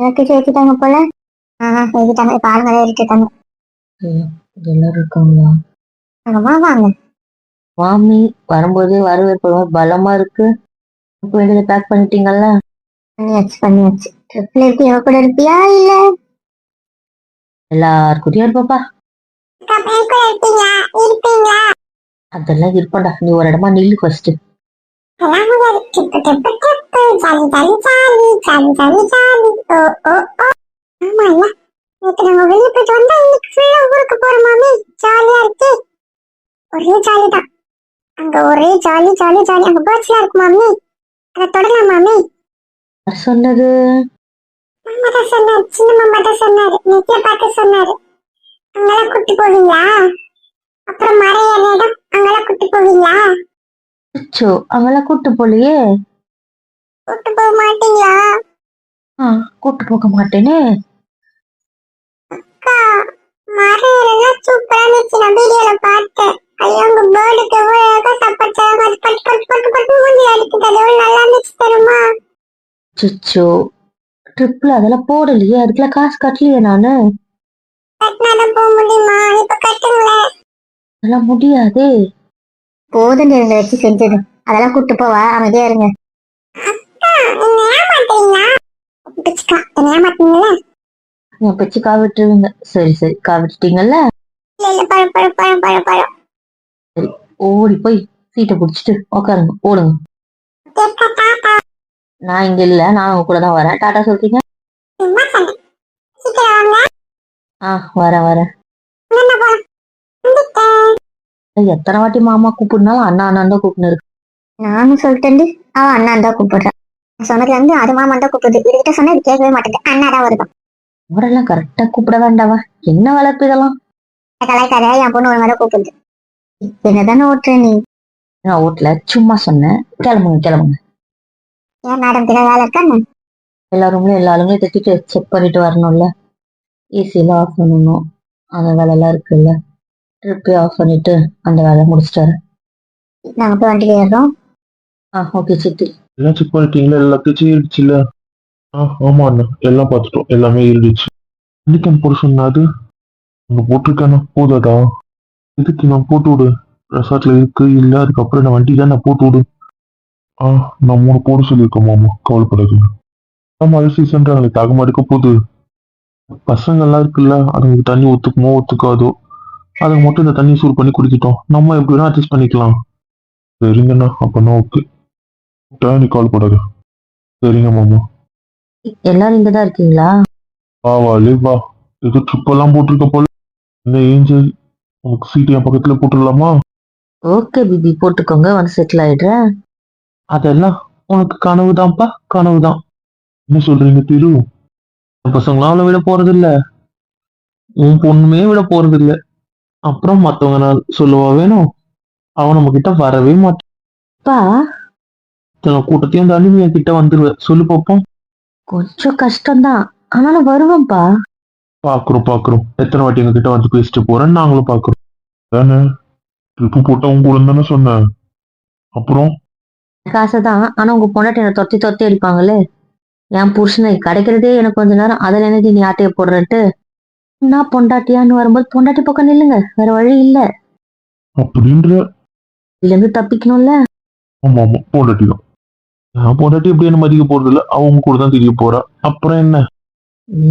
எல்லாத்தையும் சேர்த்துட்டாங்க போல? ஆஹ். சேர்த்துட்டாங்க இப்ப ஆள் மேலே இருக்காங்க எல்லாரும் இருக்காங்களா? வாங்க. மாமி வரும்போது வரவேற்பு பலமா இருக்கு. பேக் பண்ணிட்டீங்கல்ல? பண்ணியாச்சு பண்ணியாச்சு. ட்ரிப்ல இவ கூட இருப்பியா? இல்ல. எல்லாருக்கிட்டையும் இருப்பப்பா. அதெல்லாம் இருப்படா நீ ஒரு இடமா நில்லு ஃபர்ஸ்ட் ஒரே ஜாலி தான் அங்க ஒரே ஜாலி ஜாலி ஜாலி அங்க பேர்ட்ஸ் இருக்கு மாமி அதை தொடலாம் மாமி சொன்னது? மாமா தான் சொன்னாரு சின்ன மாமா தான் சொன்னாரு நெத்திய பார்த்து சொன்னாரு அங்கெல்லாம் கூட்டி போவீங்களா அப்புறம் மர இடம் அங்கெல்லாம் கூட்டி போவீங்களா அச்சோ அவங்களாம் கூட்டு போலையே கூட்டு போக மாட்டீங்களா? ஆ கூட்டு போக மாட்டேனே. அக்கா மர ஏறலாம் சூப்பரா இருந்துச்சு. நான் வீடியோல பார்த்தேன். ஐயோ உங்க பேர்டுக்கு எவ்வளவு அழகா சாப்பாடு அது பட்டு பட்டு பட்டு பட்டு மூஞ்சில அடிக்குது. அது எவ்வளவு நல்லா இருந்துச்சு தெரியுமா? சுச்சோ ட்ரிப்ல அதெல்லாம் போடலையே. அதுக்கெல்லாம் காசு கட்டலையே நானு. கட்டினாதான் போக முடியுமா? இப்ப கட்டுங்களேன் அதெல்லாம் முடியாதே. போதும் வச்சு செஞ்சது. அதெல்லாம் கூட்டு போவா. அமைதியா இருங்க. என் பிச்சு காவிட்டுருவீங்க. சரி சரி காவிட்டுட்டீங்கல்ல? பழம் ஓடி போய் சீட்டை பிடிச்சிட்டு உக்காருங்க ஓடுங்க. நான் இங்க இல்ல நான் உங்க கூட தான் வரேன். டாடா சொல்றீங்க? ஆ வரேன் வரேன். எத்தனை வாட்டி மாமா கூப்பிடுனாலும் அண்ணா அண்ணா தான் கூப்பிட்டு இருக்கு. நானும் சொல்லிட்டேன் அவன் அண்ணா தான் கூப்பிடுறான் சொன்னதுல இருந்து அது மாமா தான் கூப்பிடுது. இதுகிட்ட சொன்னா இது கேட்கவே மாட்டேங்குது. அண்ணா தான் வருதான் அவரெல்லாம் கரெக்டா கூப்பிட வேண்டாவா? என்ன வளர்ப்பு இதெல்லாம்? கலாய்க்காத என் பொண்ணு ஒரு மாதிரி கூப்பிடுது. என்னதானே ஓட்டுற நீ? நான் வீட்டுல சும்மா சொன்னேன். கிளம்புங்க கிளம்புங்க. ஏன் மேடம் கிட்ட வேலை இருக்கான்னு எல்லா ரூம்லயும் எல்லா தட்டிட்டு செக் பண்ணிட்டு வரணும்ல. ஏசிலாம் ஆஃப் பண்ணணும். அந்த வேலைலாம் இருக்குல்ல. ட்ரிப்பே ஆஃப் பண்ணிட்டு அந்த வேலையை முடிச்சிட்டு வரேன். நாங்க போய் வண்டியில ஏறுறோம் ஆ ஓகே சித்தி. எல்லாம் செக் பண்ணிட்டீங்களா எல்லாத்தையும் இருந்துச்சுல்ல ஆ ஆமா அண்ணா. எல்லாம் பார்த்துட்டோம். எல்லாமே இருந்துச்சு இன்னைக்கு என் புருஷன் அது போட்டிருக்கேண்ணா போதாதா? இதுக்கு நான் போட்டு விடு? ரெசார்ட்ல இருக்கு இல்ல அதுக்கப்புறம் நான் வண்டி தான் நான் போட்டு விடு. ஆ நான் மூணு போட சொல்லியிருக்கேன் மாமா. கவலைப்படாதீங்க ஆமா சீசன் சீசன்றாங்களே தாகமா இருக்க போகுது. பசங்க எல்லாம் இருக்குல்ல அதுங்களுக்கு தண்ணி ஒத்துக்குமோ ஒத்துக்காதோ அதுக்கு மட்டும் இந்த தண்ணி சூடு பண்ணி குடிக்கிட்டோம். நம்ம எப்படி வேணா அட்ஜஸ்ட் பண்ணிக்கலாம். சரிங்கண்ணா அப்பனா ஓகே நீ கால் போடாது. சரிங்க மாமா. எல்லாரும் இங்க தான் இருக்கீங்களா? வா வா ஏதோ ட்ரிப் எல்லாம் போட்டிருக்க போல. என்ன ஏஞ்சல் உனக்கு சீட் என் பக்கத்துல போட்டுடலாமா? ஓகே பிபி போட்டுக்கோங்க வந்து செட்டில் ஆயிடுறேன். அதெல்லாம் உனக்கு கனவு தான்ப்பா கனவு தான் என்ன சொல்றீங்க திரு? பசங்களாம் அவளை விட போறது இல்ல உன் பொண்ணுமே விட போறது இல்ல அப்புறம் மத்தவங்க நான் சொல்லவா வேணும்? அவன் நம்ம கிட்ட வரவே மாட்டான் கூட்டத்தையும் தாண்டி நீ கிட்ட வந்துருவ. சொல்லு பார்ப்போம் கொஞ்சம் கஷ்டம்தான். ஆனாலும் வருவேன்ப்பா. பாக்குறோம் பாக்குறோம். எத்தனை வாட்டி எங்க கிட்ட வந்து பேசிட்டு போறேன்னு நாங்களும் பாக்குறோம். தானே ட்ரிப்பு போட்டவங்க கூட தானே சொன்னேன். அப்புறம்? காசை தான் ஆனா உங்க பொண்டாட்டி என்ன தொத்தி தொத்தி அடிப்பாங்களே என் புருஷனை கிடைக்கிறதே எனக்கு கொஞ்ச நேரம் அதுல எனக்கு நீ ஆட்டைய போடுறேன்ட்டு. நான் பொண்டாட்டியான்னு வரும்போது பொண்டாட்டி பக்கம் நில்லுங்க. வேற வழி இல்ல. அப்படின்ற? இதுல இருந்து தப்பிக்கணும்ல. ஆமா ஆமா. பொண்டாட்டி தான் நான் பொண்டாட்டி எப்படி என்ன மதிக்க போறது இல்ல அவங்க கூட தான் தெரிய போறா. அப்புறம் என்ன?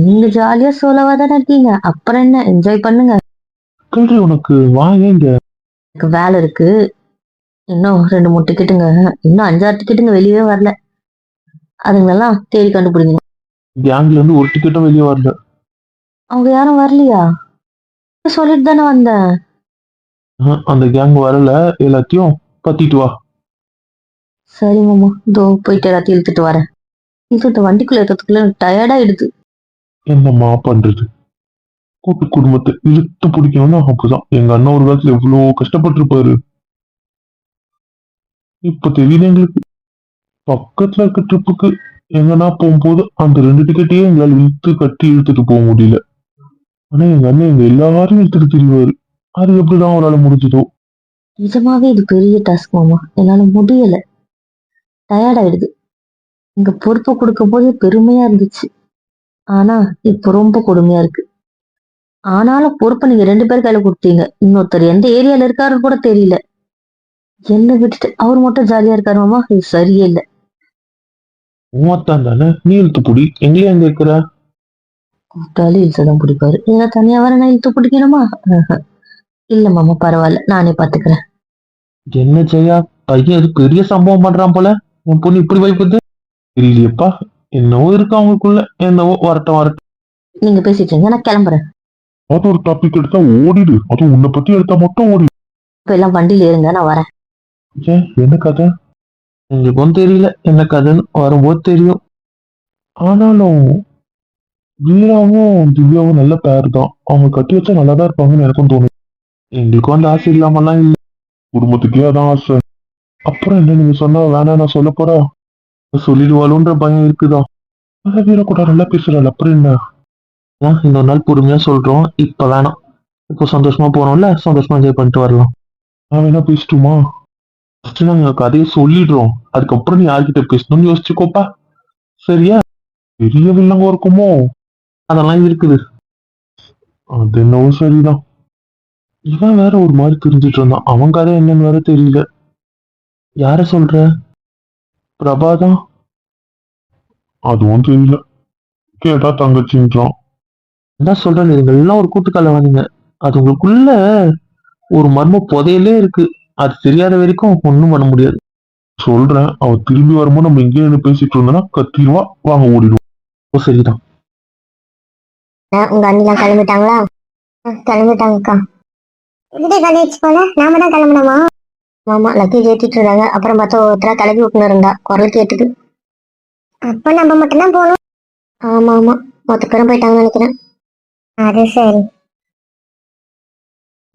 நீங்க ஜாலியா சோலவா தானே இருக்கீங்க. அப்புறம் என்ன? என்ஜாய் பண்ணுங்க. கேள்வி உனக்கு வாங்க இங்க எனக்கு வேலை இருக்கு. இன்னும் ரெண்டு மூணு டிக்கெட்டுங்க இன்னும் அஞ்சாறு டிக்கெட்டுங்க வெளியவே வரல. அதுங்களெல்லாம் தேடி கண்டுபிடிங்க. கேங்ல இருந்து ஒரு டிக்கெட்டும் வெளியே வரல. அவங்க யாரும் வரலையா? சொல்லிட்டு தானே வந்தேன். ஆஹ், அந்த கேங் வரல. எல்லாத்தையும் பத்திட்டு வா. சரி மாமா. இதோ போயிட்டு எல்லாத்தையும் இழுத்துட்டு வரேன். இழுத்துட்டு வண்டிக்குள்ள இருக்கிறதுக்குள்ள டயர்டாயிடுது என்னம்மா பண்றது? கூட்டு குடும்பத்தை இழுத்து பிடிக்கணும்னா அப்படிதான். எங்க அண்ணன் ஒரு காலத்துல எவ்வளவு கஷ்டப்பட்டிருப்பாரு. இப்ப தெரியுது எங்களுக்கு. பக்கத்துல இருக்க ட்ரிப்புக்கு எங்கன்னா போகும்போது அந்த ரெண்டு டிக்கெட்டையே எங்களால இழுத்து கட்டி இழுத்துட்டு போக முடியல. ஆனா எங்க அண்ணன் எங்க எல்லாரும் இழுத்துட்டு திரிவாரு. அது எப்படிதான் அவரால முடிஞ்சதோ. நிஜமாவே இது பெரிய டாஸ்க் மாமா. என்னால முடியல. டயர்ட் ஆயிடுது இங்க பொறுப்பு கொடுக்கும் போது பெருமையா இருந்துச்சு. ஆனா இப்ப ரொம்ப கொடுமையா இருக்கு. ஆனாலும் பொறுப்பை நீங்க ரெண்டு பேர் கையில கொடுத்தீங்க. இன்னொருத்தர் எந்த ஏரியால இருக்காருன்னு கூட தெரியல. என்ன விட்டுட்டு அவர் மட்டும் ஜாலியா இருக்காரு மாமா. இது சரியே இல்ல உமாத்தான் தானே நீ இழுத்து புடி எங்கேயும் எங்க இருக்கிற? கூட்டாளி இழுத்துதான் பிடிப்பாரு. ஏன்னா தனியா வர நான் இழுத்து பிடிக்கணுமா. இல்ல மாமா பரவாயில்ல. நானே பாத்துக்கிறேன் என்ன செய்யா? பையன் அது பெரிய சம்பவம் பண்றான் போல? உன் பொண்ணு இப்படி வைப்புது தெரியலையப்பா என்னவோ இருக்கு அவங்களுக்குள்ள என்னவோ வரட்டும் வரட்டும். நீங்க பேசிட்டு இருங்க நான் கிளம்புறேன். அது ஒரு டாபிக் எடுத்தா ஓடிடு. அதுவும் உன்னை பத்தி எடுத்தா மட்டும் ஓடிடு. இப்ப எல்லாம் வண்டியில இருங்க நான் வரேன். ஏன் என்ன கதை? எங்களுக்கும் தெரியல என்ன கதைன்னு வரும்போது தெரியும். ஆனாலும் வீராவும் திவ்யாவும் நல்ல பேர் தான். அவங்க கட்டி வச்சா நல்லா தான் இருப்பாங்கன்னு எனக்கும் தோணுது. எங்களுக்கும் அந்த ஆசை இல்லாமலாம் இல்லை. குடும்பத்துக்கே அதான் ஆசை. அப்புறம் என்ன நீங்க சொன்னா வேணாம் நான் சொல்ல போறா. சொல்லிடுவாளுன்ற பயம் இருக்குதா? வீர வீரா கூட நல்லா பேசுறாள் அப்புறம் என்ன? அதான் இன்னொரு நாள் பொறுமையா சொல்றோம் இப்ப வேணாம். இப்போ சந்தோஷமா போறோம்ல சந்தோஷமா என்ஜாய் பண்ணிட்டு வரலாம். நான் வேணா பேசட்டுமா? ஃபர்ஸ்ட் நாங்க கதையை சொல்லிடுறோம். அதுக்கப்புறம் நீ யார்கிட்ட பேசணும்னு யோசிச்சுக்கோப்பா. சரியா? பெரிய வில்லங்க இருக்குமோ? அதெல்லாம் இருக்குது. அது என்னவோ சரிதான். இவன் வேற ஒரு மாதிரி தெரிஞ்சிட்டு இருந்தான். அவன் கதை என்னன்னு வேற தெரியல. யார சொல்ற? பிரபாதான் அதுவும் தெரியல. கேட்டா தங்கச்சின்றான். என்ன சொல்றேன் நீங்க எல்லாம் ஒரு கூட்டுக்கல்ல வந்தீங்க அது உங்களுக்குள்ள ஒரு மர்ம புதையலே இருக்கு. அது தெரியாத வரைக்கும் ஒண்ணும் பண்ண முடியாது. சொல்றேன் அவ திரும்பி வரும்போது நம்ம எங்கேயும் நின்னு பேசிட்டு இருந்தோம்னா கத்திடுவா வாங்க ஓடிடுவோம். சரிதான். உங்க அண்ணிலாம் கிளம்பிட்டாங்களா? கிளம்பிட்டாங்கக்கா. எங்கிட்ட காலேஜ் போல? நாம தான் கிளம்பணுமா? ஆமா லக்கேஜ் ஏத்திட்டு இருந்தாங்க அப்புறம் பார்த்தா ஒருத்தரா கிளம்பி விட்டுன்னு இருந்தா. குரல் கேட்டுக்கு அப்ப நம்ம மட்டும்தான் போகணும்? ஆமா ஆமா. மொத்த பேரும் போயிட்டாங்கன்னு நினைக்கிறேன். அது சரி.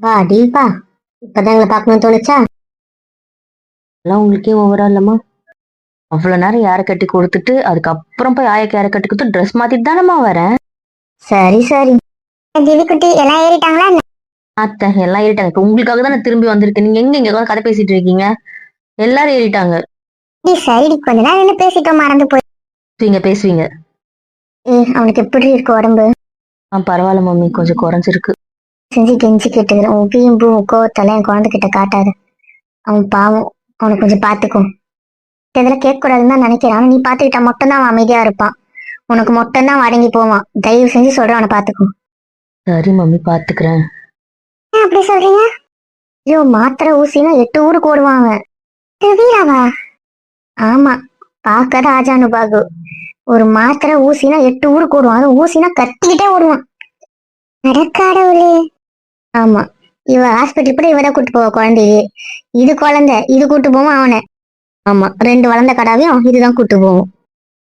வா டீப்பா இப்பதான் எங்களை பார்க்கணும்னு தோணுச்சா? எல்லாம் உங்களுக்கே ஓவரா இல்லம்மா. அவ்வளவு நேரம் யாரை கட்டி கொடுத்துட்டு அதுக்கப்புறம் போய் ஆயக்கு யாரை கட்டி கொடுத்து ட்ரெஸ் மாத்திட்டு தானம்மா வரேன்? சரி சரி. திவிக்குட்டி எல்லாம் ஏறிட்டாங்களா அத்தை எல்லாம் ஏறிட்டாங்க. இப்ப உங்களுக்காக தான் நான் திரும்பி வந்திருக்கேன். நீங்க எங்க இங்க கதை பேசிட்டு இருக்கீங்க? எல்லாரும் ஏறிட்டாங்க. நீ சரி கொஞ்ச நேரம் நின்னு பேசிட்டோம் மறந்து போய். பேசுவீங்க. ஏய், அவனுக்கு எப்படி இருக்கு உடம்பு? ஆ பரவாயில்ல மம்மி. கொஞ்சம் குறைஞ்சிருக்கு. செஞ்சு கெஞ்சி கேட்டுக்கிறேன் உன் வீம்பு கோவத்தெல்லாம் என் குழந்தைகிட்ட காட்டாத. அவன் பாவம். அவனை கொஞ்சம் பார்த்துக்கும் இதெல்லாம் கேட்க கூடாதுன்னு தான் நினைக்கிறேன். நீ பார்த்துக்கிட்டா மட்டும்தான் அவன் அமைதியா இருப்பான். உனக்கு மட்டும்தான் அடங்கி போவான். தயவு செஞ்சு சொல்றேன் அவனை பார்த்துக்கோ சரி மம்மி. பாத்துக்கிறேன். அப்படி சொல்றீங்க? ஐயோ மாத்திரை ஊசினா எட்டு ஊருக்கு ஓடுவாங்க அவன் ஆமா பார்க்க ராஜானுபாகு ஒரு மாத்திரை ஊசினா எட்டு ஊருக்கு ஓடுவான் அது ஊசினா கத்திக்கிட்டே ஓடுவான். நடக்காடவுளே ஆமா இவ ஹாஸ்பிட்டல் கூட இவதான் கூட்டு போவா குழந்தையே. இது குழந்தை இது கூட்டு போவோம் அவனை. ஆமா ரெண்டு வளர்ந்த கடாவையும் இதுதான் கூட்டு போவோம்.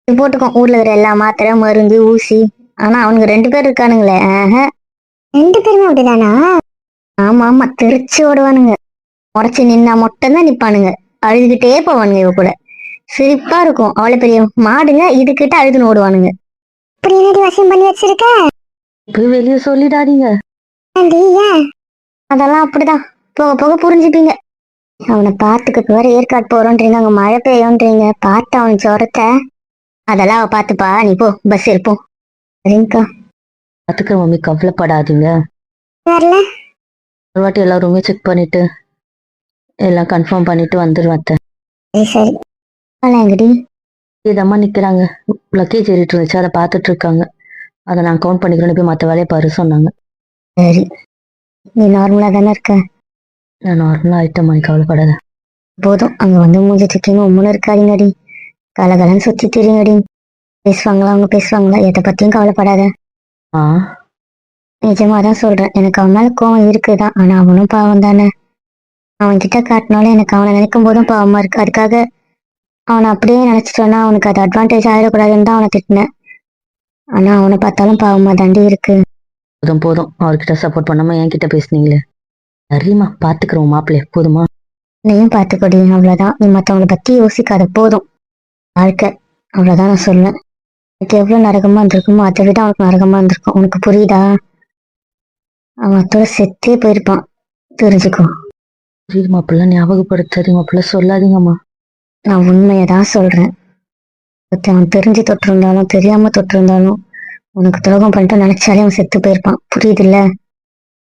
இது போட்டுக்கோ ஊர்ல இருக்கிற எல்லா மாத்திரை மருந்து ஊசி. ஆனா அவனுக்கு ரெண்டு பேர் இருக்கானுங்களே ரெண்டு பேருமே அப்படிதானா? ஆமா ஆமா தெரிச்சு ஓடுவானுங்க. முறைச்சு நின்னா மட்டும்தான் நிப்பானுங்க. அழுதுகிட்டே போவானுங்க இவ கூட. சிரிப்பா இருக்கும். அவ்வளவு பெரிய மாடுங்க இதுகிட்ட அழுதுன்னு ஓடுவானுங்க. என்னடி வசம் பண்ணி வச்சிருக்க? போய் வெளியே சொல்லிடாதீங்க. அதெல்லாம் அப்படிதான். போக போக புரிஞ்சுப்பீங்க. அவனை பார்த்துக்க வேற ஏற்காடு போறோன்றீங்க அங்க மழை பெய்யோன்றீங்க பார்த்து அவன் சொரத்த. அதெல்லாம் அவ பார்த்துப்பா. நீ போ பஸ் இருப்போம் சரிங்கக்கா. பாத்துக்கிறேன் மம்மி கவலைப்படாதீங்க. வரல. ஒரு வாட்டி எல்லா ரூமையும் செக் பண்ணிட்டு எல்லாம் கன்ஃபார்ம் பண்ணிட்டு வந்துருவேன் அத்தை. சரி எங்கடி? இதம்மா நிக்கிறாங்க. லக்கேஜ் ஏறிட்டு இருந்துச்சு. அதை பார்த்துட்டு இருக்காங்க. அதை நான் கவுண்ட் பண்ணிக்கிறேன்னு போய் மற்ற வேலையை பாரு சொன்னாங்க. சரி. நீ நார்மலா தானே இருக்க? நான் நார்மலா ஐட்டம் பண்ணி கவலைப்படாத. போதும். அங்க வந்து மூஞ்சி தூக்கிங்க உம்முன்னு இருக்காதீங்கடி. கலகலன்னு சுத்தி திரியுங்கடி பேசுவாங்களா அவங்க பேசுவாங்களா? எதை பத்தியும் கவலைப்படாத. ஆ? நிஜமா தான் சொல்றேன். எனக்கு அவன் மேல கோவம் இருக்குதான். ஆனா அவனும் பாவம் தானே. அவன் கிட்ட காட்டினாலும் எனக்கு அவனை நினைக்கும் போதும் பாவமா இருக்கு. அதுக்காக அவனை அப்படியே நினைச்சிட்டோன்னா அவனுக்கு அது அட்வான்டேஜ் ஆயிடக்கூடாதுன்னு தான் அவனை திட்டினேன். ஆனா அவனை பார்த்தாலும் பாவமா தாண்டி இருக்கு. போதும் போதும். அவர்கிட்ட சப்போர்ட் பண்ணாம என்கிட்ட பேசுனீங்களே. சரிம்மா பாத்துக்கிறோம் மாப்பிள்ளை போதுமா? நீயும் பார்த்துக்கொடி அவ்வளவுதான். நீ மத்தவங்கள பத்தி யோசிக்காத. போதும். வாழ்க்கை. அவ்வளவுதான் நான் சொல்லுவேன் எனக்கு எவ்வளவு நரகமா இருந்திருக்குமோ அதை விட அவனுக்கு நரகமா இருந்திருக்கும். உனக்கு புரியுதா? அவன் அத்தோட செத்தே போயிருப்பான். தெரிஞ்சுக்கோ. புரியுது மாப்பிள்ள ஞாபகப்படுத்தாதீங்க மாப்பிள்ள சொல்லாதீங்கம்மா. நான் உண்மையை தான் சொல்றேன் அவன் தெரிஞ்சு தொட்டிருந்தாலும் தெரியாம தொட்டிருந்தாலும் உனக்கு துரோகம் பண்ணிட்டு நினைச்சாலே அவன் செத்து போயிருப்பான். புரியுதுல்ல?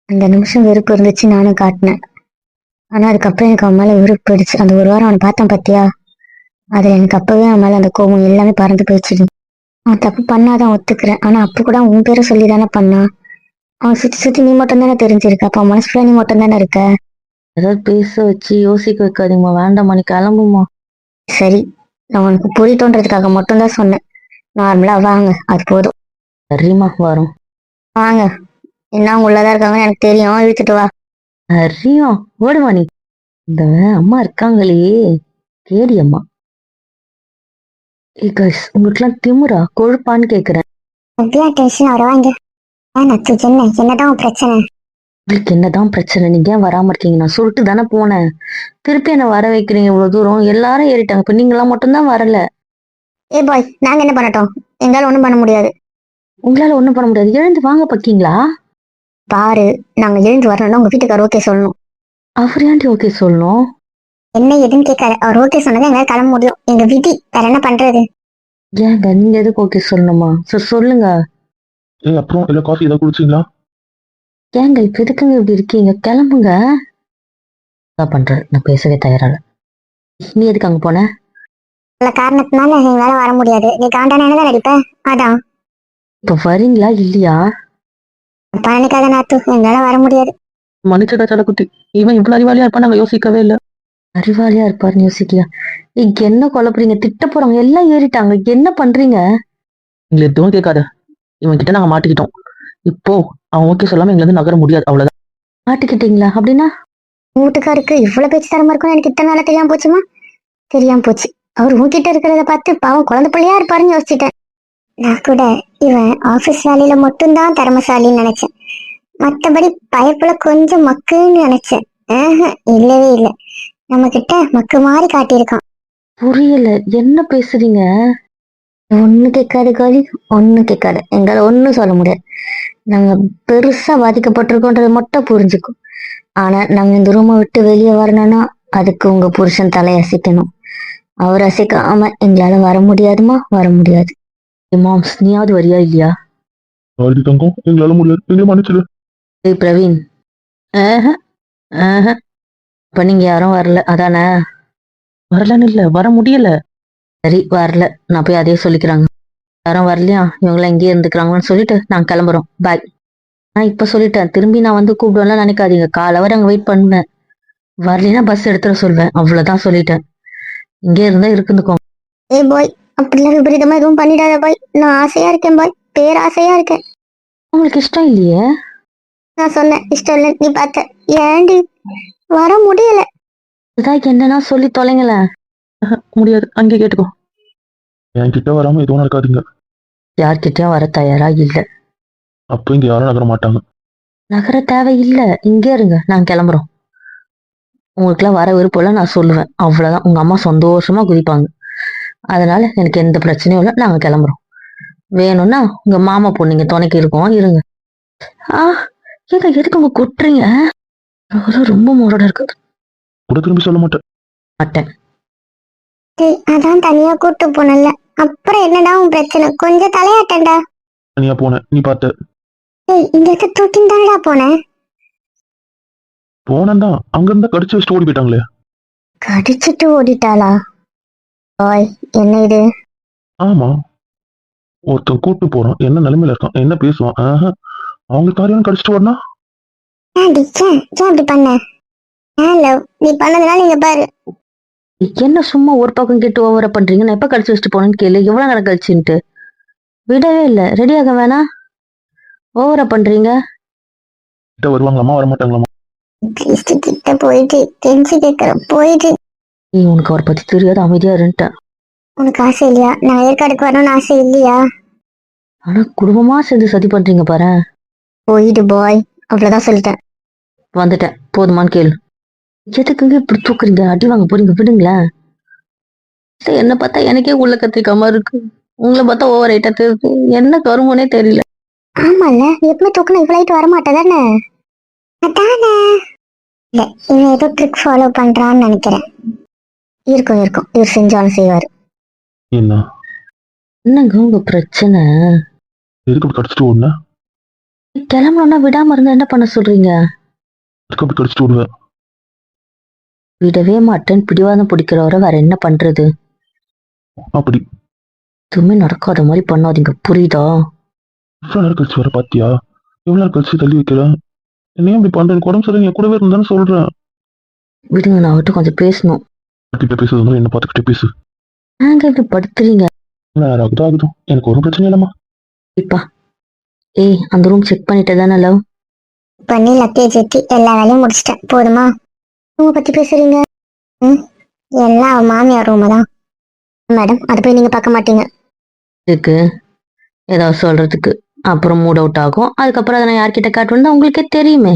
அந்த நிமிஷம் வெறுப்பு இருந்துச்சு நானும் காட்டினேன். ஆனா அதுக்கப்புறம் எனக்கு அவன் மேல வெறுப்பு போயிடுச்சு அந்த ஒரு வாரம் அவனை பார்த்தேன் பாத்தியா? அதுல எனக்கு அப்பவே அவன் மேல அந்த கோபம் எல்லாமே பறந்து போயிடுச்சு. அவன் தப்பு பண்ணாதான் ஒத்துக்கிறேன். ஆனா அப்ப கூட உன் பேரை சொல்லி தானே பண்ணான். அவன் சுத்தி சுத்தி நீ மட்டும் தானே தெரிஞ்சிருக்க. அப்ப மனசுல நீ மட்டும் தானே இருக்க? ஏதாவது பேச வச்சு யோசிக்க வைக்காதீங்கம்மா. வேண்டாம்மா நீ கிளம்புமா சரி. நான் உனக்கு புரியட்டோன்றதுக்காக மட்டும்தான் சொன்னேன். நார்மலா வாங்க. அது போதும். சரிம்மா வரும். வாங்க. என்ன அவங்க உள்ளதா இருக்காங்கன்னு எனக்கு தெரியும். இழுத்துட்டு வா. சரியும் ஓடுமா நீ. இந்த அம்மா இருக்காங்களே. கேடி அம்மா. ஏ கைஸ் உங்களுக்குலாம் திமுறா? கொழுப்பான்னு கேக்குறேன். அப்படியா டென்ஷன் வருவாங்க நச்சு என்ன என்னதான் பிரச்சனை? உங்களுக்கு என்னதான் பிரச்சனை? நீங்க ஏன் வராம இருக்கீங்க? நான் சொல்லிட்டு தானே போனேன். திருப்பி என்ன வர வைக்கிறீங்க இவ்வளவு தூரம். எல்லாரும் ஏறிட்டாங்க. இப்ப நீங்களாம் மட்டும்தான் வரல. ஏ பாய் நாங்க என்ன பண்ணட்டும்? எங்களால ஒண்ணும் பண்ண முடியாது. உங்களால ஒண்ணும் பண்ண முடியாது. எழுந்து வாங்க பக்கீங்களா? பாரு நாங்க எழுந்து வரணும்னா உங்க வீட்டுக்கார ஓகே சொல்லணும். அவர் ஏன்டி ஓகே சொல்லணும்? என்ன எதுன்னு கேட்காரு அவர் ஓகே சொன்னதை எங்களால கிளம்ப முடியும். எங்க விதி வேற என்ன பண்றது? ஏங்க நீங்க எதுக்கு ஓகே சொல்லணுமா? சரி சொல்லுங்க. ஏய் அப்புறம் இல்ல காஃபி ஏதாவது குடிச்சிங்களா? ஏங்க இப்ப எதுக்குங்க இப்படி இருக்கீங்க. கிளம்புங்க. என்ன பண்ற நான் பேசவே தயாரால நீ எதுக்கு அங்க போன? பல காரணத்தினால எங்களால வர முடியாது. நீ காண்டான என்னதான் நடிப்ப அதான். இப்ப வரீங்களா? இல்லையா? பழனிக்காக நாத்து எங்களால வர முடியாது. மன்னிச்சடா சலக்குட்டி. இவன் இவ்வளவு அறிவாளியா இருப்பான் நாங்க யோசிக்கவே இல்ல. அறிவாளியா இருப்பாருன்னு யோசிக்கலையா இங்க என்ன குழப்புறீங்க திட்ட போறாங்க எல்லாம் ஏறிட்டாங்க. என்ன பண்றீங்க? எங்களை எதுவும் கேட்காத. இவன் கிட்ட நாங்க மாட்டிக்கிட்டோம். இப்போ அவன் ஓகே சொல்லாம எங்களை நகர முடியாது அவ்வளவுதான். மாட்டிக்கிட்டீங்களா? அப்படின்னா வீட்டுக்காருக்கு இவ்வளவு பேச்சு தரமா இருக்கும் எனக்கு இத்தனை நாளா தெரியாம போச்சுமா? தெரியாம போச்சு. அவர் உன்கிட்ட இருக்கிறத பார்த்து பாவம் குழந்தை பிள்ளையா இருப்பாருன்னு யோசிச்சிட்டேன். நான் கூட இவன் ஆபீஸ் வேலையில மட்டும்தான் திறமசாலின்னு நினைச்சேன். மத்தபடி பயப்புல கொஞ்சம் மக்குன்னு நினைச்சேன். ஆஹா, இல்லவே இல்லை. நம்ம கிட்ட மக்கு மாதிரி காட்டியிருக்கான். புரியல. என்ன பேசுறீங்க? ஒண்ணு கேட்காது காலி ஒண்ணு கேட்காது. எங்களால ஒண்ணும் சொல்ல முடியாது. நாங்க பெருசா பாதிக்கப்பட்டிருக்கோன்றது மட்டும் புரிஞ்சுக்கும் ஆனா நாங்க இந்த ரூமை விட்டு வெளியே வரணும்னா அதுக்கு உங்க புருஷன் தலை அசைக்கணும். அவர் அசைக்காம எங்களால வர முடியாதுமா? வர முடியாது. மாம்ஸ் நீயாவது வரியா இல்லையா? சாரி தங்கம் எங்களால முடியாது. எங்களை மன்னிச்சிடு. ஏய் பிரவீன். ஆஹ், ஆஹ், இப்ப நீங்க யாரும் வரல. அதானே? வரலன்னு இல்ல வர முடியல. சரி வரல. நான் போய் அதே சொல்லிக்கிறாங்க யாரும் வரலையா? இவங்களாம் இங்கேயே இருந்துக்கிறாங்கன்னு சொல்லிட்டு நான் கிளம்புறோம். பாய் நான் இப்ப சொல்லிட்டேன். திரும்பி நான் வந்து கூப்பிடுவேன்லாம் நினைக்காதீங்க. கால் அவர் அங்க வெயிட் பண்ணுவேன். வரலைன்னா பஸ் எடுத்துட சொல்வேன். அவ்வளவுதான் சொல்லிட்டேன். இங்கே இருந்தா இருக்குந்துக்கோங்க. ஏ பாய் அப்படிலாம் விபரீதமா எதுவும் பண்ணிடாத பாய் நான் ஆசையா இருக்கேன் பாய் பேராசையா இருக்கேன். உங்களுக்கு இஷ்டம் இல்லையே? நான் சொன்னேன். இஷ்டம் இல்லை நீ பார்த்த. ஏண்டி வர முடியல. இதான் என்னன்னா சொல்லி தொலைங்களேன். முடியாது. அங்கே கேட்டுக்கோ. என்கிட்ட வராம எதுவும் நடக்காதீங்க. யார்கிட்டயும் வர தயாரா இல்ல. அப்போ இங்க யாரும் நகர மாட்டாங்க. நகர தேவை இல்ல. இங்கே இருங்க. நான் கிளம்புறோம். உங்களுக்குலாம் வர விருப்பம் இல்லை நான் சொல்லுவேன். அவ்வளவுதான். உங்க அம்மா சந்தோஷமா குதிப்பாங்க. அதனால எனக்கு எந்த பிரச்சனையும் இல்லை. நாங்க கிளம்புறோம். வேணும்னா உங்க மாமா பொண்ணுங்க துணைக்கு இருக்கோம். இருங்க. ஆ ஏங்க எதுக்கு உங்க கொட்டுறீங்க? ரொம்ப மூடோட இருக்கு கூட திரும்பி சொல்ல மாட்டேன். மாட்டேன். அதான் தனியா கூட்டு போனல அப்புறம் என்னடா உன் பிரச்சனை? கொஞ்சம் தலையாட்டண்டா தனியா போனேன். நீ பார்த்த. டேய் இந்த இடத்த தூக்கின்னு தானடா போனேன் போனேன் தான் அங்க இருந்தா கடிச்சு வச்சுட்டு ஓடி போயிட்டாங்களே. கடிச்சிட்டு ஓடிட்டாளா? பாய் என்ன இது? ஆமா. ஒருத்தன் கூட்டு போறான். என்ன நிலைமையில இருக்கான்? என்ன பேசுவான்? ஆஹா. அவங்க காரியம் கடிச்சிட்டு ஏன்டி ஏன் ஏன் அப்படி பண்ண? ஏன் லவ்? நீ பண்ணதுனால இங்க பாரு. என்ன சும்மா ஒரு பக்கம் கேட்டு ஓவரா பண்றீங்க? நான் எப்ப கழிச்சு வச்சுட்டு போனேன்னு கேளு. எவ்வளவு நேரம் கழிச்சுன்ட்டு. விடவே இல்லை. ரெடியாக வேணாம் ஓவரா பண்றீங்க? கிட்ட வருவாங்களாமா வர மாட்டாங்களாமா ப்ளீஸ் கிட்ட போயிட்டு கெஞ்சி கேட்கறேன் போயிட்டு. நீ உனக்கு அவரை பத்தி தெரியாத. அமைதியா இருந்துட்டேன் உனக்கு ஆசை இல்லையா? நான் ஏற்காடுக்கு வரணும்னு ஆசை இல்லையா? ஆனா குடும்பமா சேர்ந்து சதி பண்றீங்க பாரு போயிடு பாய் அவ்வளவுதான் சொல்லிட்டேன். வந்துட்டேன். போதுமான்னு கேளு. எதுக்குங்க இப்படி தூக்குறீங்க? அடி வாங்க போறீங்க விடுங்களேன் என்ன பார்த்தா எனக்கே உள்ள கத்திரிக்காம இருக்கு. உங்களை பார்த்தா ஓவர் ஐட்டா தெரியுது. என்ன கருமனே தெரியல. ஆமால எப்பவுமே தூக்கணும் இவ்வளவு வர மாட்டேதானே அதானே. இல்ல இவன் ஏதோ ட்ரிக் ஃபாலோ பண்றான்னு நினைக்கிறேன். இருக்கும் இருக்கும். இவர் செஞ்சாலும் செய்வாரு. என்ன? என்னங்க உங்க பிரச்சனை? எதுக்கு அப்படி கடிச்சிட்டு ஓடுன? கிளம்பணும்னா விடாம இருந்தா என்ன பண்ண சொல்றீங்க? எதுக்கு அப்படி கடிச்சிட்டு ஓடுவேன் விடவே மாட்டேன். பிடிவாதம் பிடிக்கிறவரை வேற என்ன பண்றது? அப்படி. எதுவுமே நடக்காத மாதிரி பண்ணாதீங்க. புரியுதா? எவ்வளோ நேரம் கழிச்சு வர பாத்தியா? எவ்வளோ நேரம் கழிச்சு தள்ளி வைக்கிற என்னையும் இப்படி பண்ற எனக்கு உடம்பு சரியில்லை. என் கூடவே இருந்தான்னு சொல்றேன். விடுங்க நான் அவர்கிட்ட கொஞ்சம் பேசணும். கிட்ட பேசுறது என்ன பார்த்துக்கிட்டே பேசு. நாங்க இப்படி படுத்துறீங்க? நேரம் ஆகுதோ? ஆகுதும் எனக்கு ஒரு பிரச்சனை இல்லைம்மா. இப்பா. ஏய் அந்த ரூம் செக் பண்ணிட்டு தானே லவ் பண்ணி லக்கேஜ் ஏற்றி எல்லா வேலையும் முடிச்சிட்டேன். போதுமா? உங்க பத்தி பேசுறீங்க? ம் எல்லாம் அவ மாமியார் ரூம் தான். மேடம் அது போய் நீங்க பார்க்க மாட்டீங்க. இதுக்கு ஏதாவது சொல்றதுக்கு அப்புறம் மூட் அவுட் ஆகும். அதுக்கப்புறம் அதை நான் யார்கிட்ட காட்டுவேன்னு தான் உங்களுக்கே தெரியுமே.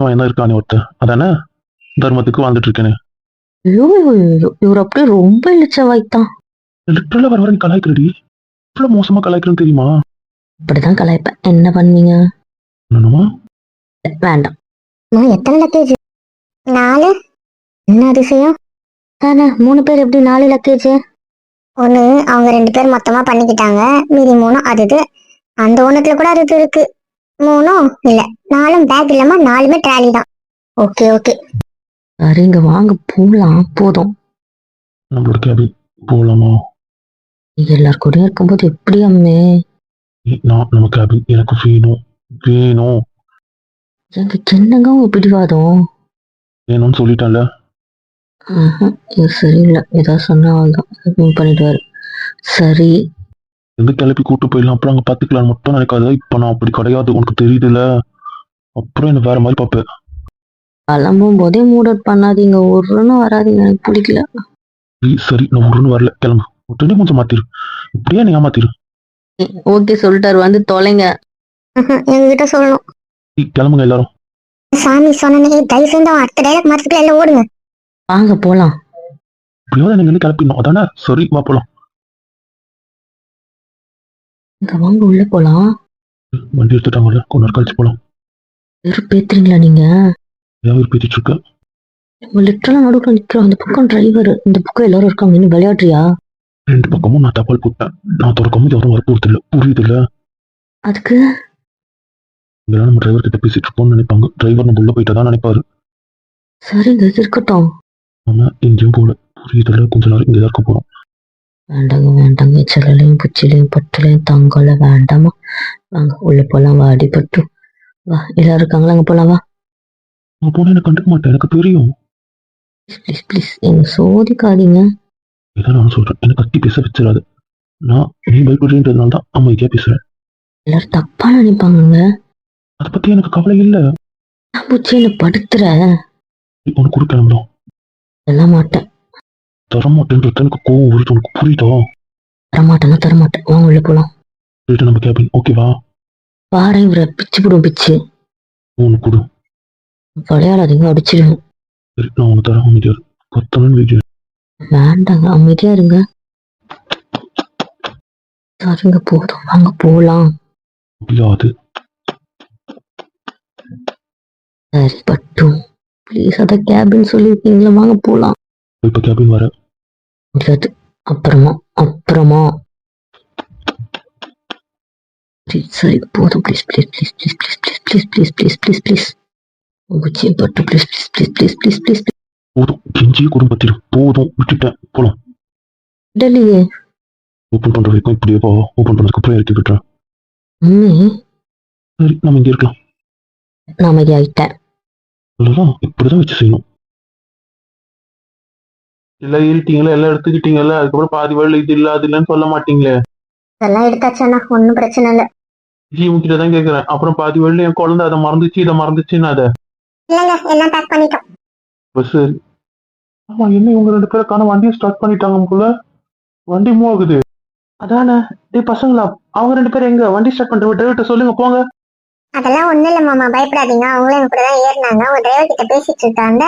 அவன் என்ன இருக்கானே ஒருத்தன். அதானே? தர்மத்துக்கு வாழ்ந்துட்டு இருக்கேனே. ஐயோ ஐயோ, ஐயோ, இவர் அப்படியே ரொம்ப இழிச்ச வாய்த்தான் லிட்டரலா வர வர நீ கலாய்க்கிறடி இவ்வளவு மோசமா கலாய்க்கிறேன்னு தெரியுமா? இப்படிதான் கலாய்ப்பேன். என்ன பண்ணுவீங்க? என்னமா வேண்டாம். அம்மா, எத்தனை லக்கேஜ் நாலு? என்ன அதிசயம்? தானே மூணு பேர் எப்படி நாலு லக்கேஜ் ஒண்ணு அவங்க ரெண்டு பேர் மொத்தமா பண்ணிக்கிட்டாங்க. மீதி மூணும் அது இது. அந்த ஒண்ணுத்துல கூட அது இது இருக்கு. மூணும் இல்ல. நாலும் பேக் இல்லாம நாலுமே ட்ராலி தான். ஓகே ஓகே சரிங்க வாங்க போலாம் போதும். நம்மளோட கேபின் போலாமா? நீங்க எல்லார் கூடயும் இருக்கும்போது எப்படி அம்மே? நான் நம்ம கேபின் எனக்கு வேணும் வேணும். எங்க என்னங்க உங்க பிடிவாதம் வேணும்னு சொல்லிட்டேன்ல. சரியில்லை. ஏதாவது சொன்னா தான் பண்ணிடுவாரு சரி. எந்த கிளப்பி கூட்டு போயிடலாம். அப்புறம் அங்க பாத்துக்கலாம் மட்டும் நினைக்காத. இப்ப நான் அப்படி கிடையாது. உனக்கு தெரியுதுல அப்புறம் என்ன வேற மாதிரி பார்ப்பேன் கிளம்பும் போதே மூட் அவுட் பண்ணாதீங்க. ஒருன்னு வராதீங்க. எனக்கு பிடிக்கல. சரி, சரி நான் ஒருன்னு வரல. கிளம்பு. உடனே கொஞ்சம் மாத்திரு. இப்படியே நீ ஏமாத்திரு. ஓகே சொல்லிட்டாரு. வந்து தொலைங்க. எங்ககிட்ட சொல்லணும். கிளம்புங்க எல்லாரும். சாமி சொன்னனே தயவு செஞ்சு அவன் அடுத்த டைலாக் மாசத்துக்குள்ள எல்லாம் ஓடுங்க. வாங்க போலாம். இப்படியாவது எனக்கு வந்து கிளப்பிடணும் அதானே? சரி வா போலாம். இங்க வாங்க உள்ள போலாம். வண்டி எடுத்துட்டாங்கல்ல கொஞ்ச நேரம் கழிச்சு போலாம். வெறுப்பேத்துறீங்களா நீங்க? ஏதாவது பேசிட்டு இருக்க? லிட்டரலா நடுவுல நிக்கிறோம் அந்த பக்கம் டிரைவர் இந்த பக்கம் எல்லாரும் இருக்காங்க. இன்னும் விளையாடுறியா? ரெண்டு பக்கமும் நான் தபால் போட்டேன். நான் திறக்கவும் யாரும் வரப்போறது இல்ல புரியுது இல்ல அதுக்கு? இதெல்லாம் நம்ம டிரைவர் கிட்ட பேசிட்டு இருக்கோம்னு நினைப்பாங்க. டிரைவர் நம்ம உள்ள போயிட்டா தான் நினைப்பாரு சரிங்க இருக்கட்டும். நம்ம எங்கேயும் போகல. புரியுது இல்ல கொஞ்ச நேரம் இங்கே இருக்க போறோம். வேண்டாங்க வேண்டாங்க. செல்லலையும் புச்சிலையும் பட்டுலையும் தங்கல. வேண்டாமா? வாங்க உள்ள போலாம். வா அடிபட்டு. வா எல்லாரும் இருக்காங்களா? அங்க போலாம் வா. அங்க போனா எனக்கு கண்டுக்க மாட்டேன். எனக்கு தெரியும். ப்ளீஸ் ப்ளீஸ் என்ன சோதிக்காதீங்க. இதான் நான் சொல்றேன். என்ன கத்தி பேச வச்சிடாது. நான் நீ பயப்படுறதுனால தான் அமைதியா பேசுறேன். எல்லாரும் தப்பா நினைப்பாங்கங்க. அதை பத்தி எனக்கு கவலை இல்ல. நான் பூச்சி என்ன படுத்துற. நீ உனக்கு கூட கிளம்பலாம் எல்லாம் மாட்டேன். தர மாட்டேன்றது எனக்கு கோவம் வருது. உனக்கு புரியுதா? தரமாட்டேன்னா தரமாட்டேன். வாங்க உள்ள போலாம். போயிட்டு நம்ம கேபின். ஓகேவா பாரு இவரை பிச்சு போடும் பிச்சு. உனக்கு கொடு விளையாடாதீங்க அடிச்சிடுவேன் சரி நான் உனக்கு தரேன். அமைதியா இரு. கத்தணும்னு வீடியோ வேண்டாங்க அமைதியா இருங்க. சரிங்க போதும். வாங்க போலாம். முடியாது. சரி பட்டும் ப்ளீஸ் அத கேபின் சொல்லியிருக்கீங்களா வாங்க போலாம் இப்ப கேபின் வர முடியாது அப்புறமா அப்புறமா சரி சரி போதும் please please please please please please please please please please please உச்சி பட்டு please please please please please please போதும் கெஞ்சி குடும்பத்திலும் போதும் விட்டுட்டேன் போலாம் விடலையே ஓப்பன் பண்ற வரைக்கும் இப்படியே போ ஓப்பன் பண்ணதுக்கு அப்புறம் இறக்கி விட்டுறேன் சரி நம்ம இங்க இருக்கலாம் நான் அமைதியாயிட்டேன் அவ்வளவுதான் இப்படிதான் வச்சு செய்யணும். எல்லாம் ஏறிட்டீங்களா எல்லாம் எடுத்துக்கிட்டீங்கல்ல? அதுக்கப்புறம் பாதி வழியில் இது இல்ல அது இல்லைன்னு சொல்ல மாட்டீங்களே? இதெல்லாம் எடுத்தாச்சாண்ணா ஒன்றும் பிரச்சனை இல்லை. ஜி உங்ககிட்ட தான் கேக்குறேன். அப்புறம் பாதி வழியில் என் குழந்தை அதை மறந்துச்சு இதை மறந்துச்சுன்னு அதை. இல்லைங்க எல்லாம் பேக் பண்ணிட்டோம். பஸ் சரி. ஆமா என்ன இவங்க ரெண்டு பேரும் காண வண்டியை ஸ்டார்ட் பண்ணிட்டாங்க போல? வண்டி மூவ் ஆகுது அதானே? டேய் பசங்களா அவங்க ரெண்டு பேரும் எங்க? வண்டி ஸ்டார்ட் பண்ற டிரைவர்கிட்ட சொல்லுங்க போங்க. அதெல்லாம் ஒண்ணும் இல்ல மாமா பயப்படாதீங்க. அவங்களும் எங்க கூட தான் ஏறினாங்க. அவங்க டிரைவர் கிட்ட பேசிட்டு இருக்காங்க.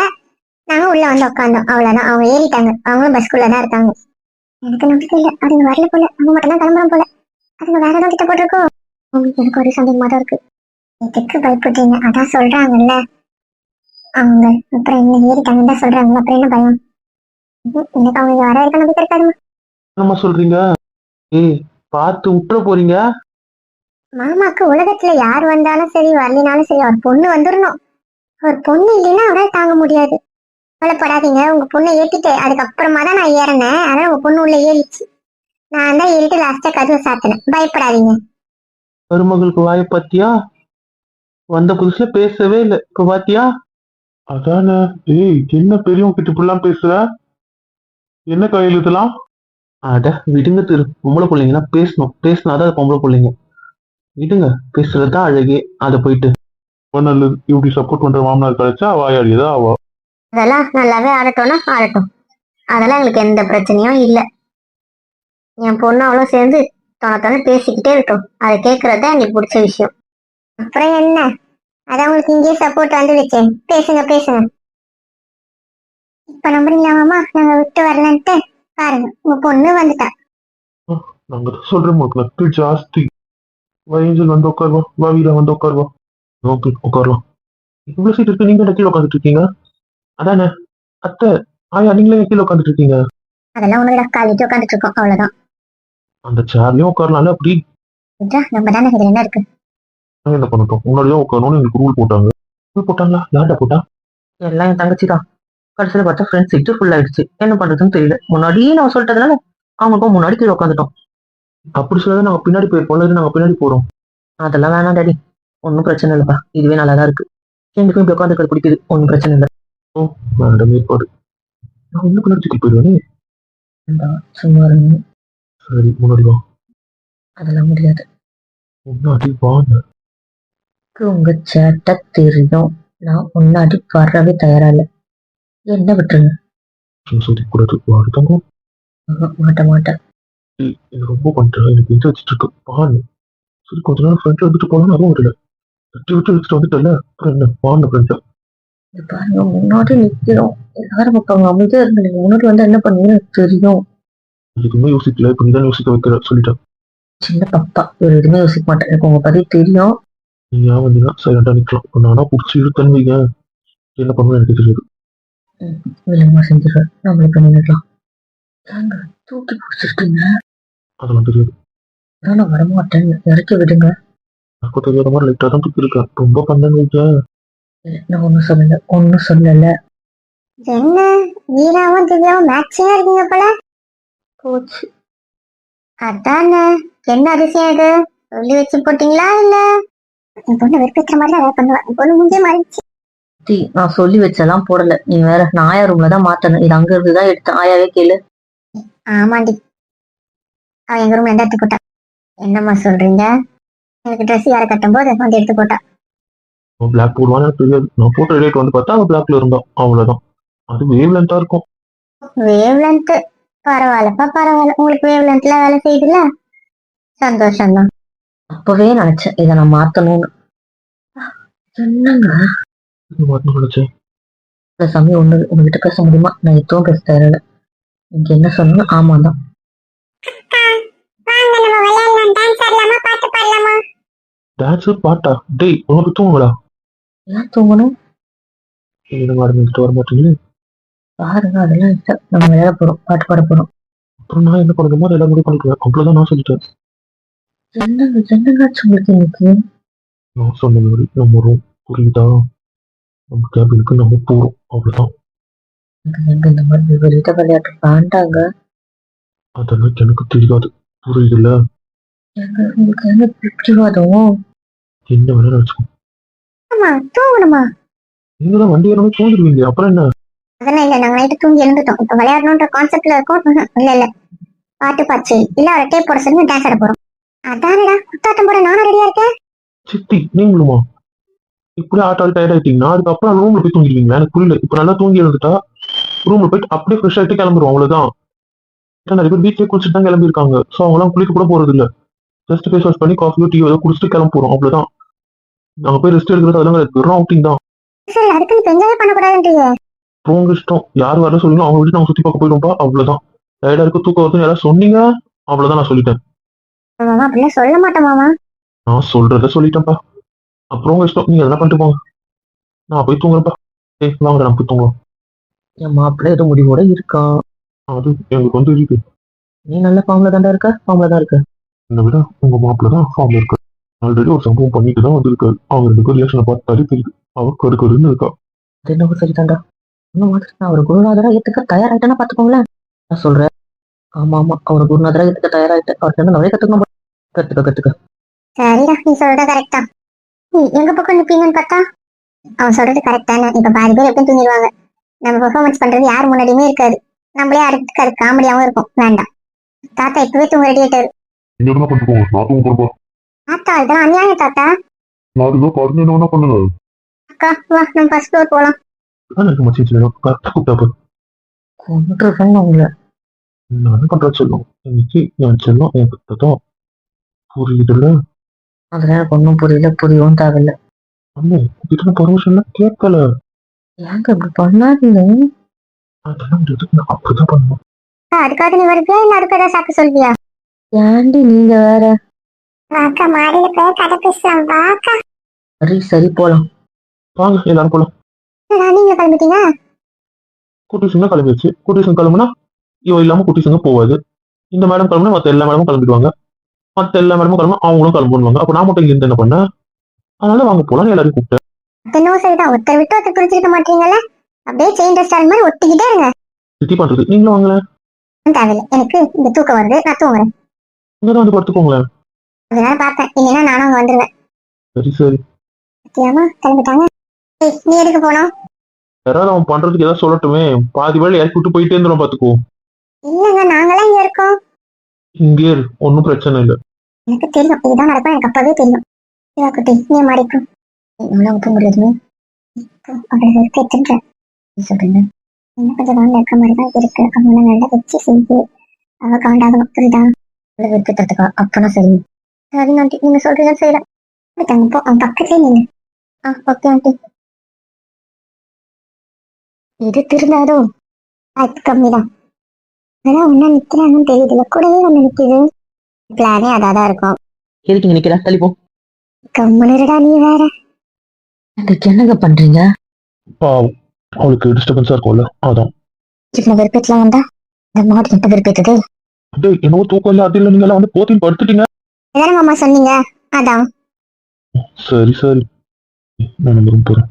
நாங்க உள்ள வந்து உட்காந்தோம் அவ்வளவுதான். அவங்க ஏறிட்டாங்க. அவங்களும் பஸ்குள்ள தான் இருக்காங்க. எனக்கு நம்பிக்கை இல்ல. அதுங்க வரல போல. அவங்க மட்டும் தான் கிளம்புறோம் போல. அதுங்க வேற ஏதாவது கிட்ட போட்டிருக்கோம். உங்களுக்கு எனக்கு ஒரு சந்தேகமா தான் இருக்கு. எதுக்கு பயப்படுறீங்க? அதான் சொல்றாங்கல்ல. அவங்க. அப்புறம் என்ன ஏறிட்டாங்கன்னு தான் சொல்றாங்க. அப்புறம் என்ன பயம்? எனக்கு அவங்க வர வரைக்கும் நம்பிக்கை இருக்காது என்னம்மா சொல்றீங்க? ஏய் பார்த்து விட்டுற போறீங்க? மாமாக்கு உலகத்துல யார் வந்தாலும் சரி வரலினாலும் சரி அவர் பொண்ணு வந்துடணும் அவர் பொண்ணு இல்லைன்னா அவரால் தாங்க முடியாது. கவலைப்படாதீங்க உங்க பொண்ணை ஏத்திட்டு அதுக்கப்புறமா தான் நான் ஏறினேன். அதனால உங்க பொண்ணு உள்ள ஏறிச்சு நான் தான் ஏறிட்டு லாஸ்டா கதவை சாத்தினேன். பயப்படாதீங்க. மருமகளுக்கு வாய பாத்தியா வந்த புதுசுல பேசவே இல்லை. இப்ப பாத்தியா அதானே. ஏய் என்ன பெரியவங்க கிட்ட இப்படிலாம் பேசுற? என்ன கையில் இதெல்லாம் அட விடுங்க திரு. பொம்பளை பிள்ளைங்கன்னா பேசணும். பேசினாதான் அது பொம்பளை பிள்ளைங்க. விடுங்க பேசுறதுதான் அழகே. அதை போயிட்டு. நல்லது இப்படி சப்போர்ட் பண்ற மாமனார் கிடைச்சா வாயாடியதா அவ. அதெல்லாம் நல்லாவே ஆடட்டும்னா ஆடட்டும். அதெல்லாம் எங்களுக்கு எந்த பிரச்சனையும் இல்லை. என் பொண்ணு அவ்வளோ சேர்ந்து தொண பேசிக்கிட்டே இருக்கட்டும். அதை கேட்கறது தான் எங்களுக்கு பிடிச்ச விஷயம். அப்புறம் என்ன? அதான் உங்களுக்கு இங்கேயே சப்போர்ட் வந்துடுச்சு. பேசுங்க பேசுங்க. இப்ப நம்புறீங்களா மாமா நாங்க விட்டு வரலன்ட்டு பாருங்க உங்க பொண்ணு வந்துட்டா. நாங்க சொல்றோம் உங்களுக்கு நக்கு ஜாஸ்தி வயஞ்சல் வந்து உட்காருவா? வா வீரா வந்து உட்காருவா? ஓகே உட்காரலாம் இவ்வளவு சீட் இருக்கு நீங்க கீழே உட்காந்துட்டு இருக்கீங்க? அதானே? அத்தை ஆயா நீங்களே கீழே உட்காந்துட்டு இருக்கீங்க. அதெல்லாம் உன்னோட காலேஜ் உட்காந்துட்டு இருக்கோம் அவ்வளவுதான். அந்த சேர்லயும் உட்காரலாம்ல அப்படி? நம்ம தானே இதுல என்ன இருக்கு? என்ன பண்ணட்டும்? முன்னாடிதான் உட்காரணும்னு எங்களுக்கு ரூல் போட்டாங்க. ரூல் போட்டாங்களா? யார்டா போட்டா? எல்லாம் என் தங்கச்சி தான். கடைசியில பார்த்தா ஃப்ரெண்ட்ஸ் சீட்டு ஃபுல் ஆயிடுச்சு. என்ன பண்றதுன்னு தெரியல. முன்னாடியே நான் சொல்லிட்டதுனால அவங்களுக்கும் முன்னாடி கீழே உட்காந்துட்டோம் அப்படி சொல்லாத நாங்க பின்னாடி போயிருப்போம் இல்லை நாங்க பின்னாடி போறோம். அதெல்லாம் வேணாம் டாடி. ஒன்றும் பிரச்சனை இல்லைப்பா. இதுவே நல்லா தான் இருக்கு எங்களுக்கும் இப்படி உட்காந்துக்கிறது பிடிக்குது. ஒன்றும் பிரச்சனை இல்லை. மேடம் ஏற்பாடு நான் இன்னும் பின்னாடி தூக்கி போயிடுவேனே. சும்மா இருங்க. சரி முன்னாடி வா. அதெல்லாம் முடியாது. முன்னாடி வாங்க. உங்க சேட்டை தெரியும். நான் முன்னாடி வரவே தயாரா இல்லை. என்ன விட்டுருங்க? சொல்லி கூடாது வாடு தங்கம். மாட்டேன் ஏய், இது ரொம்ப பண்றேன் எனக்கு இது வச்சுட்டு இருக்கு பாரு சரி கொஞ்ச நேரம் ஃப்ரெண்ட்ல வந்துட்டு போகலாம் அதுவும் வரல விட்டு விட்டு எடுத்துட்டு வந்துட்டல அப்புறம் என்ன? பாருங்க முன்னாடி நிக்கிறோம் எல்லாரும் பக்கம் அமைதியா இருந்து நீங்க முன்னாடி வந்து என்ன பண்ணுவீங்கன்னு தெரியும். எதுவுமே யோசிக்கல. இப்ப நீதான் யோசிக்க வைக்கிற? சொல்லிட்டேன். சின்ன பப்பா ஒரு எதுவுமே யோசிக்க மாட்டேன். எனக்கு உங்க பத்தி தெரியும். நீ ஏன் வந்தீங்கன்னா சைலண்டா நிக்கலாம். இப்ப நானா புடிச்சு இழுத்தன்னு வைங்க. என்ன பண்ணுவேன் எனக்கு தெரியாது. செஞ்சிருவேன் நம்மளே பண்ணிடலாம் ஏங்க தூக்கி பிடிச்சிருக்கீங்க. அதெல்லாம் தெரியாது. அதான் நான் வரமாட்டேன் இறக்கி விடுங்க. எனக்கு தெரியாத மாதிரி லைட்டா தான் தூக்கி இருக்கேன் ரொம்ப இல்ல, நான் ஒண்ணும் சொல்லல ஒண்ணும் சொல்லல. என்ன? வீராவும் திவ்யாவும் மேட்சிங்கா இருக்கீங்க போல? போச்சு. அதானே என்ன அதிசயம் இது? சொல்லி வச்சு போட்டீங்களா இல்ல? என் பொண்ணு வெறுப்பேற்ற மாதிரி தான் பண்ணுவேன் பொண்ணு முஞ்சே மாறிடுச்சு. தி நான் சொல்லி வச்செல்லாம் போடல. நீ வேற நான் ஆயா ரூம்ல தான் மாத்தணும். இது அங்க இருந்து தான் எடுத்தேன். ஆயாவே கேளு. ஆமாண்டி. அவ எங்க ரூம்ல இருந்து எடுத்து போட்டா. என்னம்மா சொல்றீங்க? எனக்கு ட்ரெஸ் யாரை கட்டும் போது வந்து எடுத்து போட்டா. அவன் பிளாக் போடுவான்னு எனக்கு தெரியாது. நான் போட்டோ ரேட் வந்து பார்த்தா அவன் பிளாக்ல இருந்தான் அவ்வளவுதான். அது வேவ் லென்த்தா இருக்கும். வேவ் லென்த் பரவாயில்லப்பா பரவாயில்ல. உங்களுக்கு வேவ் லென்த்ல வேலை செய்யுதுல்ல? சந்தோஷம் தான் அப்பவே நினைச்சேன் இதை நான் மாத்தணும்னு. என்னங்க? மாட்டணும் நினைச்சேன். இந்த சமயம் ஒண்ணு உங்ககிட்ட பேச முடியுமா? நான் எதுவும் பேச தரல நீங்க என்ன சொன்னீங்க ஆமா தான் வாங்க நம்ம விளையாடலாம். டான்ஸ் பாட்டு பாடலாமா? டான்ஸ் பாட்டா? டேய் உனக்கு தூங்குங்களா ஏன் தூங்கணும்? என்ன மேடம் வர மாட்டீங்களே? பாருங்க அதெல்லாம் இல்ல. நம்ம விளையாட போறோம் பாட்டு பாட போறோம். அப்புறம் நான் என்ன பண்ணணுமோ அதை எல்லாம் முடிவு அவ்வளவுதான் நான் சொல்லிட்டேன். என்னங்க என்னங்காச்சு உங்களுக்கு இன்னைக்கு? நான் சொன்ன மாதிரி நம்ம ரூம் புரியுதா? நம்ம கேபினுக்கு நம்ம போறோம். அவ்வளவுதான். எனக்கு எங்க இந்த மாதிரி விபரீத விளையாட்டு வேண்டாங்க. அதெல்லாம் எனக்கு தெரியாது. புரியுதுல்ல? உங்களுக்கு என்ன பிடிவாதம் என்ன வேணா நினைச்சுக்கோ ஆமா தூங்கணுமா? நீங்க தான் வண்டி ஏறணும் தூங்கிடுவீங்க அப்புறம் என்ன? அதெல்லாம் இல்ல நாங்க நைட்டு தூங்கி எழுந்துட்டோம். இப்ப விளையாடணுன்ற கான்செப்ட்ல இருக்கோம். இல்ல இல்ல. பாட்டு பாச்சு இல்ல ஒரு டேப் போட சொல்லி டான்ஸ் ஆட போறோம். அதானடா குத்தாட்டம் போட நானும் ரெடியா இருக்கேன். சித்தி நீங்களுமா? இப்படி ஆட்டால் டயர்ட் ஆயிட்டீங்கன்னா அதுக்கப்புறம் ரூம்ல போய் தூங்கிடுவீங்களா? எனக்கு புரியல. இப்ப நல்லா தூங்கி எழுந்துட்டா? ரூம்ல போயிட்டு அப்படியே ஃப்ரெஷ் ஆயிட்டு கிளம்பிடுவோம் அவ்வளவுதான். நிறைய பேர் வீட்லயே குளிச்சுட்டு தான் கிளம்பியிருக்காங்க. ஸோ அவங்களாம் குளிக்க கூட போறது இல்ல ஜஸ்ட் ஃபேஸ் வாஷ் பண்ணி காஃபியோ டீ ஏதோ குடிச்சிட்டு கிளம்ப போறோம் அவ்வளவுதான். நாங்க போய் ரெஸ்ட் எடுக்கிறது அதெல்லாம். வெறும் அவுட்டிங் தான். உங்க இஷ்டம். யார் வர சொல்லணும் அவங்க வீட்டு நாங்க சுத்தி பார்க்க போயிடுவோம்பா அவ்வளவுதான். டயர்டா இருக்கு தூக்கம் வருதுன்னு யாராவது சொன்னீங்க அவ்வளவுதான் நான் சொல்லிட்டேன். சொல்ல மாட்டேன் மாமா. நான் சொல்றத சொல்லிட்டேன்ப்பா. அப்புறம் உங்க இஷ்டம். நீங்க அதெல்லாம் பண்ணிட்டு போங்க. நான் போய் தூங்குறேன்ப்பா. ஏய் வாங்க நான் போய் தூங்குவோம். என் மாப்பிள்ளை ஏதோ முடிவோட இருக்கான் அது எங்களுக்கு வந்து இருக்கு. நீ நல்ல ஃபார்ம்ல தாண்டா இருக்க? ஃபார்ம்ல தான் இருக்க. என்னை விட உங்க மாப்பிள்ள தான் ஃபார்ம் இருக்கு. ஆல்ரெடி ஒரு சம்பவம் பண்ணிட்டு தான் வந்திருக்காரு அவங்க ரெண்டு பேரும் ரியாக்ஷனை பார்த்தாலே தெரியுது. அவ கரு கருன்னு இருக்கா. அது என்னவோ சரிதான்டா இந்த மாதிரி நான் அவர் குருநாதரா ஏத்துக்க தயாராயிட்டேன்னா பாத்துக்கோங்களேன் நான் சொல்றேன். ஆமா ஆமா. அவர் குருநாதரா ஏத்துக்க தயாராயிட்டேன். அவர்கிட்ட இருந்து நிறைய கத்துக்கணும் போல. கத்துக்க கத்துக்க. சரிடா நீ சொல்றது கரெக்ட் தான். எங்க பக்கம் நிப்பீங்கன்னு பார்த்தா? அவன் சொல்றது கரெக்ட் தானே. இப்ப பாதி பேர் எப்படியும் தூங்கிடுவாங்க. நம்ம பெர்ஃபார்மன்ஸ் பண்றது யார் முன்னாடியுமே இருக்காது. நம்மளே அடுத்துக்கு அது காமெடியாவும் இருக்கும் வேண்டாம். தாத்தா இப்பவே தூங்க ரெடி ஆயிட்டாரு நீங்க என்ன பண்ணிக்கோங்க நான் தூங்குறப்பா தாத்தா இதான் அநியாயம் தாத்தா. நான் இதுதான் பாருங்க என்ன பண்ணுங்க. அக்கா வா நம்ம ஃபர்ஸ்ட் ஃப்ளோர் போலாம். எனக்கு மச்சி கரெக்டாக கூப்பிட்டா கொண்டுறேன் உங்களை. நான் என்ன பண்றேன் சொல்லும் இன்னைக்கு என் செல்லம் என் கிட்டதான் புரியுதுல்ல? அதெல்லாம் எனக்கு ஒன்றும் புரியல புரியவும் தேவையில்ல. அம்மா கிட்ட பர்மிஷன்லாம் கேட்கல. ஏங்க இப்படி பண்ணாதீங்க? அதெல்லாம் எதுக்கு நான் அப்படிதான் பண்ணுவேன். அதுக்காக நீ வருவியா? இல்ல அதுக்கு ஏதாவது சாக்கு சொல்வியா? ஏண்டி நீங்க வேற? அக்கா மாடியில போய் கதை பேசலாம். வாக்கா சரி சரி போலாம். வாங்க எல்லாரும் போலாம். நீங்க கிளம்பிட்டீங்க குட்டிசுங்க கிளம்பிடுச்சு. குட்டிசுங்க கிளம்புனா இவ இல்லாம குட்டிசுங்க போவாது. இந்த மேடம் கிளம்புனா மத்த எல்லா மேடமும் கிளம்பிடுவாங்க. மத்த எல்லா மேடமும் கிளம்புனா அவங்களும் கிளம்புவாங்க அப்ப நான் மட்டும் இங்க இருந்து என்ன பண்ணேன்? அதனால வாங்க போலாம். எல்லாரையும் கூப்பிட்டேன். என்னவோ சரிதான். ஒருத்தர் விட்டு ஒருத்தர் பிரிச்சுக்க மாட்டீங்கல்ல? அப்படியே செயின் ரெஸ்டாரண்ட் மாதிரி ஒட்டிக்கிட்டே இருங்க. சிட்டி பண்றது நீங்களும் வாங்களேன். தேவையில்லை. எனக்கு இந்த தூக்கம் வருது. நான் தூங்குறேன். இங்க வந்து படுத்துக்கோங்களேன். அதனால பார்த்தேன். இல்லைன்னா நானும் அங்க வந்துருவேன். சரி சரி. சத்தியமா? கிளம்பிட்டாங்க. ஏய், நீ எதுக்கு போனோம்? யாராவது அவன் பண்றதுக்கு ஏதாவது சொல்லட்டுமே. பாதி வேலை இறக்கி விட்டு போயிட்டே இருந்துடும் பாத்துக்கோ இல்லங்க நாங்களாம் இங்க இருக்கோம். இங்கே இரு. ஒன்னும் பிரச்சனை இல்லை. எனக்கு தெரியும். இதுதான் நடக்கும். எனக்கு அப்பவே தெரியும். சிவா குட்டி நீ மாறிக்கும் இவ்வளவு தூங்க முடியாதுமே அவளை நீ சொல்றீங்க? இன்னும் கொஞ்சம் கவனம் இருக்க மாதிரி தான் இருக்கு. அவனை நல்லா வச்சு செய்து அவ காண்டாகணும் புரியுதா? அவளை வெறுக்கிறதுக்கா அப்பனா சரி. சரி ஆண்டி. நீங்க சொல்றீங்க செய்யறேன் விட்டாங்க போ அவன் பக்கத்துலயே நீங்க ஆ ஓகே ஆண்டி. இது திருந்தாதோ வாய்ப்பு கம்மிதான். அதான் ஒன்னா நிக்கிறாங்கன்னு தெரியுதுல கூடவே ஒண்ணு நிக்குது. பிளானே அதாதான் இருக்கும். எதுக்கு இங்க நிக்கிற? தள்ளி போ. கம்முனுடா நீ வேற. எனக்கு என்னங்க பண்றீங்க? பாவம். அவளுக்கு டிஸ்டர்பன்ஸா இருக்கும்ல அதான். இவ்வளவு வெறுப்பேற்றலாம் வந்தா? இந்த மாடு எப்ப வெறுப்பேத்தது. டேய் என்னவோ தூக்கம் இல்ல அது இல்ல நீங்க எல்லாம் வந்து போத்தின்னு படுத்துட்டீங்க. மாமா சொன்னீங்க? அதான். சரி சரி. நான் நம்ம room போறேன்.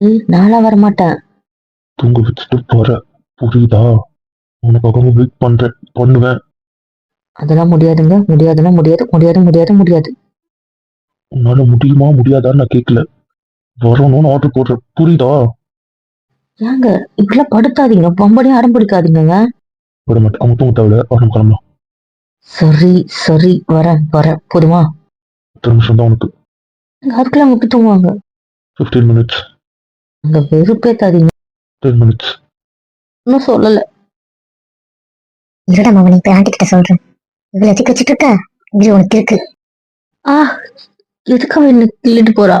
ஏய், நான்லாம் வரமாட்டேன். தூங்க வச்சுட்டு போறேன் புரியுதா? உனக்காக வெயிட் பண்றேன் பண்ணுவேன். அதெல்லாம் முடியாதுங்க. முடியாதுன்னா முடியாது. முடியாது முடியாது முடியாது. உன்னால முடியுமா முடியாதான்னு நான் கேட்கல வரணும்னு ஆர்டர் போடுறேன் புரியுதா? ஏங்க இப்படிலாம் படுத்தாதீங்க பொம்பளையும் அடம் பிடிக்காதீங்கங்க. விட மாட்டேன் அவங்க தூங்க தேவையில்ல வரணும் கிளம்பலாம். சரி சரி வரேன் வரேன் போதுமா? பத்து நிமிஷம் தான் உனக்கு. அவங்க எப்படி தூங்குவாங்க? ஃபிஃப்டீன் மினிட்ஸ் அங்க வெறுப்பேத்தாதீங்க. டென் மினிட்ஸ் இன்னும் சொல்லல. இருடா நீ போய் ஆண்டி கிட்ட சொல்றேன். இவ்வளவு எதுக்கு வச்சுட்டு இருக்க? இது உனக்கு இருக்கு. ஆ எதுக்காக என்ன கிள்ளிட்டு போறா?